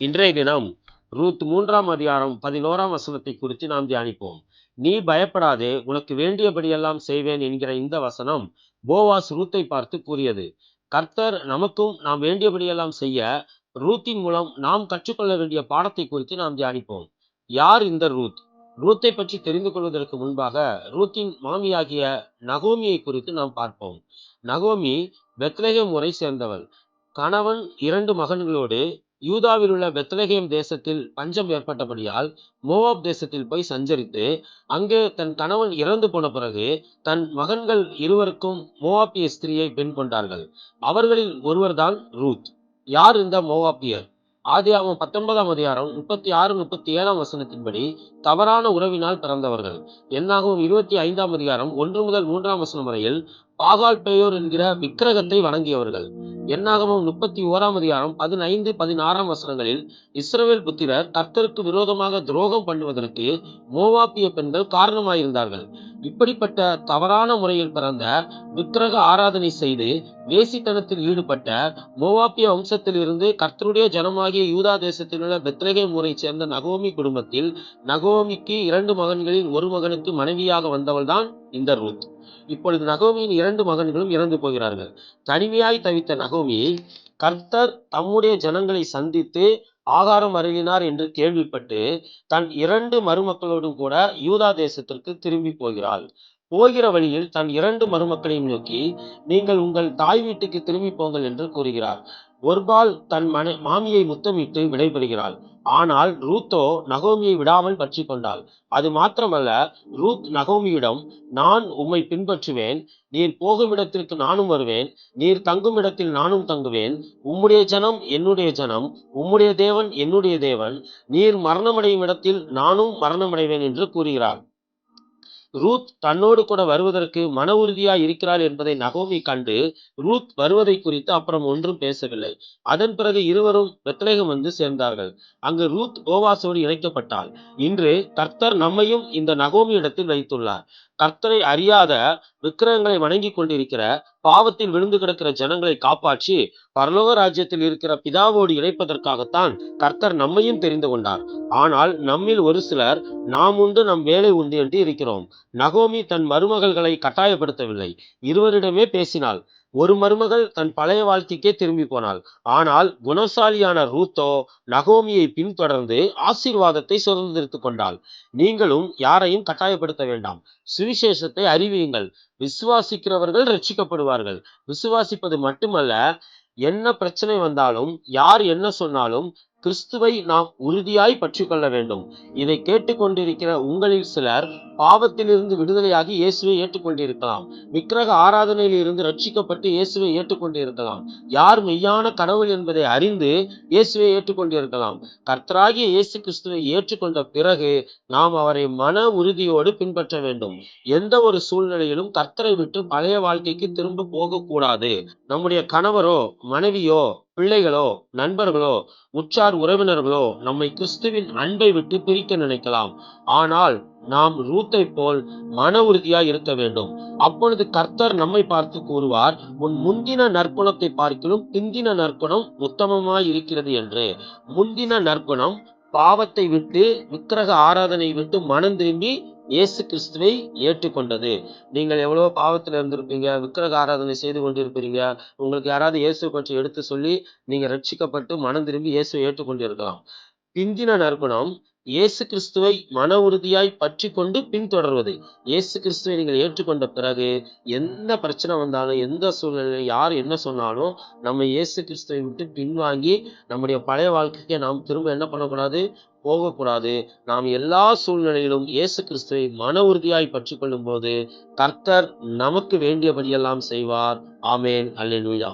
இன்றைய தினம் ரூத் மூன்றாம் அதிகாரம் பதினோராம் வசனத்தை குறித்து நாம் தியானிப்போம். நீ பயப்படாதே உனக்கு வேண்டியபடியெல்லாம் செய்வேன் என்கிற இந்த வசனம் போவாஸ் ரூத்தை பார்த்து கூறியது. கர்த்தர் நமக்கும் நாம் வேண்டியபடியெல்லாம் செய்ய ரூத்தின் மூலம் நாம் கற்றுக்கொள்ள வேண்டிய பாடத்தை குறித்து நாம் தியானிப்போம். யார் இந்த ரூத்? ரூத்தை பற்றி தெரிந்து கொள்வதற்கு முன்பாக ரூத்தின் மாமியாகிய நகோமியை குறித்து நாம் பார்ப்போம். நகோமி பெத்ரேகம் முறை சேர்ந்தவள். கணவன் இரண்டு மகன்களோடு யூதாவில் உள்ள பெத்லகேம் தேசத்தில் பஞ்சம் ஏற்பட்டபடியால் மோவாப் தேசத்தில் போய் சஞ்சரித்து அங்கே தன் கணவன் இறந்து போன பிறகு தன் மகன்கள் இருவருக்கும் மோவாப்பிய ஸ்திரியை பெண் கொண்டார்கள். அவர்களில் ஒருவர்தான் ரூத். யார் இந்த மோவாப்பியர் ஆதியாகமம் பத்தொன்பதாம் அதிகாரம் முப்பத்தி ஆறு முப்பத்தி ஏழாம் வசனத்தின்படி தவறான உறவினால் பிறந்தவர்கள். என்னாகவும் இருபத்தி ஐந்தாம் அதிகாரம் ஒன்று முதல் மூன்றாம் வசனம் வரையில் பாகால் பெயோர் என்கிற விக்கிரகத்தை வணங்கியவர்கள். என்னாகவும் முப்பத்தி ஓராம் அதிகாரம் பதினைந்து பதினாறாம் வசனங்களில் இஸ்ரவேல் புத்திரர் கர்த்தருக்கு விரோதமாக துரோகம் பண்ணுவதற்கு மோவாப்பிய பெண்கள் காரணமாயிருந்தார்கள். இப்படிப்பட்ட தவறான முறையில் பிறந்த விக்கிரக ஆராதனை செய்து வேசித்தனத்தில் ஈடுபட்ட மோவாப்பிய வம்சத்திலிருந்து கர்த்தருடைய ஜனமாகிய யூதா தேசத்தில் உள்ள பெத்லகே முறை சேர்ந்த நகோமி குடும்பத்தில் நகோமிக்கு இரண்டு மகன்களில் ஒரு மகனுக்கு மனைவியாக வந்தவள்தான் இந்த ரூத். இப்பொழுது நகோமியின் இரண்டு மகன்களும் இறந்து போகிறார்கள். தனிமையாய் தவித்த நகோமி கர்த்தர் தம்முடைய ஜனங்களை சந்தித்து ஆகாரம் அருளினார் என்று கேள்விப்பட்டு தன் இரண்டு மருமக்களோடும் கூட யூதா தேசத்திற்கு திரும்பி போகிறாள். போகிற வழியில் தன் இரண்டு மருமக்களையும் நோக்கி நீங்கள் உங்கள் தாய் வீட்டுக்கு திரும்பி போங்கள் என்று கூறுகிறார். ஒருபால் தன் மனை மாமியை முத்தமிட்டு விடைபெறுகிறாள். ஆனால் ரூத்தோ நகோமியை விடாமல் பற்றி கொண்டாள். அது மாத்திரமல்ல ரூத் நகோமியிடம் நான் உம்மை பின்பற்றுவேன். நீர் போகும் இடத்திற்கு நானும் வருவேன். நீர் தங்கும் இடத்தில் நானும் தங்குவேன். உம்முடைய ஜனம் என்னுடைய ஜனம். உம்முடைய தேவன் என்னுடைய தேவன். நீர் மரணமடையும் இடத்தில் நானும் மரணமடைவேன் என்று கூறுகிறார் ரூத் தன்னோடு கூட வருவதற்கு மன உறுதியாய் இருக்கிறாள் என்பதை நகோமி கண்டு ரூத் வருவதை குறித்து அப்புறம் ஒன்றும் பேசவில்லை. அதன் பிறகு இருவரும் வெத்தலேகம் வந்து சேர்ந்தார்கள். அங்கு ரூத் போவாசோடு இணைக்கப்பட்டாள் இன்று கர்த்தர் நம்மையும் இந்த நகோமி இடத்தில் வைத்துள்ளார். கர்த்தரை அறியாத விக்கிரகங்களை வணங்கி கொண்டிருக்கிற பாவத்தில் விழுந்து கிடக்கிற ஜனங்களை காப்பாற்றி பரலோக ராஜ்யத்தில் இருக்கிற பிதாவோடு இணைப்பதற்காகத்தான் கர்த்தர் நம்மையும் தெரிந்து கொண்டார். ஆனால் நம்மில் ஒரு சிலர் நாம் உண்டு நம் வேலை உண்டு என்று இருக்கிறோம். நகோமி தன் மருமகள்களை கட்டாயப்படுத்தவில்லை. இருவரிடமே பேசினாள். ஒரு மருமகள் தன் பழைய வாழ்க்கைக்கே திரும்பி போனாள். ஆனால் குணசாலியான ரூத்தோ நகோமியை பின்தொடர்ந்து ஆசீர்வாதத்தை சுதந்திரித்துக் கொண்டாள். நீங்களும் யாரையும் கட்டாயப்படுத்த வேண்டாம். சுவிசேஷத்தை அறிவியுங்கள். விசுவாசிக்கிறவர்கள் ரட்சிக்கப்படுவார்கள். விசுவாசிப்பது மட்டுமல்ல என்ன பிரச்சனை வந்தாலும் யார் என்ன சொன்னாலும் கிறிஸ்துவை நாம் உறுதியாய் பற்றிக்கொள்ள வேண்டும். இதை கேட்டுக்கொண்டிருக்கிற உங்களில் சிலர் பாவத்திலிருந்து விடுதலையாகி இயேசுவை ஏற்றுக்கொண்டிருக்கலாம். விக்கிரக ஆராதனையில் இருந்து ரட்சிக்கப்பட்டு இயேசுவை ஏற்றுக்கொண்டிருக்கலாம். யார் மெய்யான கடவுள் என்பதை அறிந்து இயேசுவை ஏற்றுக்கொண்டிருக்கலாம். கர்த்தராகிய இயேசு கிறிஸ்துவை ஏற்றுக்கொண்ட பிறகு நாம் அவரை மன உறுதியோடு பின்பற்ற வேண்டும். எந்த ஒரு சூழ்நிலையிலும் கர்த்தரை விட்டு பழைய வாழ்க்கைக்கு திரும்ப போகக்கூடாது. நம்முடைய கணவரோ மனைவியோ பிள்ளைகளோ நண்பர்களோ உற்றார் உறவினர்களோ நம்மை கிறிஸ்துவின் அன்பை விட்டு பிரிக்க நினைக்கலாம். ஆனால் நாம் ரூத்தை போல் மன உறுதியாய் இருக்க வேண்டும். அப்பொழுது கர்த்தர் நம்மை பார்த்து கூறுவார் உன் முந்தின நற்குணத்தை பார்க்கிலும் பிந்தின நற்குணம் உத்தமமாய் இருக்கிறது என்று. முந்தின நற்குணம் பாவத்தை விட்டு விக்கிரக ஆராதனை விட்டு மனம் திரும்பி இயேசு கிறிஸ்துவை ஏற்றுக்கொண்டது. நீங்கள் எவ்வளவோ பாவத்தில் இருந்திருப்பீங்க விக்கிரக ஆராதனை செய்து கொண்டிருப்பீங்க. உங்களுக்கு யாராவது இயேசு பற்றி எடுத்து சொல்லி நீங்க ரட்சிக்கப்பட்டு மனம் திரும்பி இயேசுவை ஏற்றுக்கொண்டிருக்கலாம். பிந்தின நற்குணம் இயேசு கிறிஸ்துவை மன உறுதியாய் பற்றி கொண்டு பின்தொடர்வது. இயேசு கிறிஸ்துவை நீங்கள் ஏற்றுக்கொண்ட பிறகு எந்த பிரச்சனை வந்தாலும் எந்த சூழ்நிலை யார் என்ன சொன்னாலும் நம்ம இயேசு கிறிஸ்துவை விட்டு பின்வாங்கி நம்முடைய பழைய வாழ்க்கைக்கு நாம் திரும்ப என்ன பண்ணக்கூடாது? போகக்கூடாது. நாம் எல்லா சூழ்நிலையிலும் இயேசு கிறிஸ்துவை மன உறுதியாய் பற்றி கொள்ளும் போது கர்த்தர் நமக்கு வேண்டியபடியெல்லாம் செய்வார். ஆமேன். அல்லேலூயா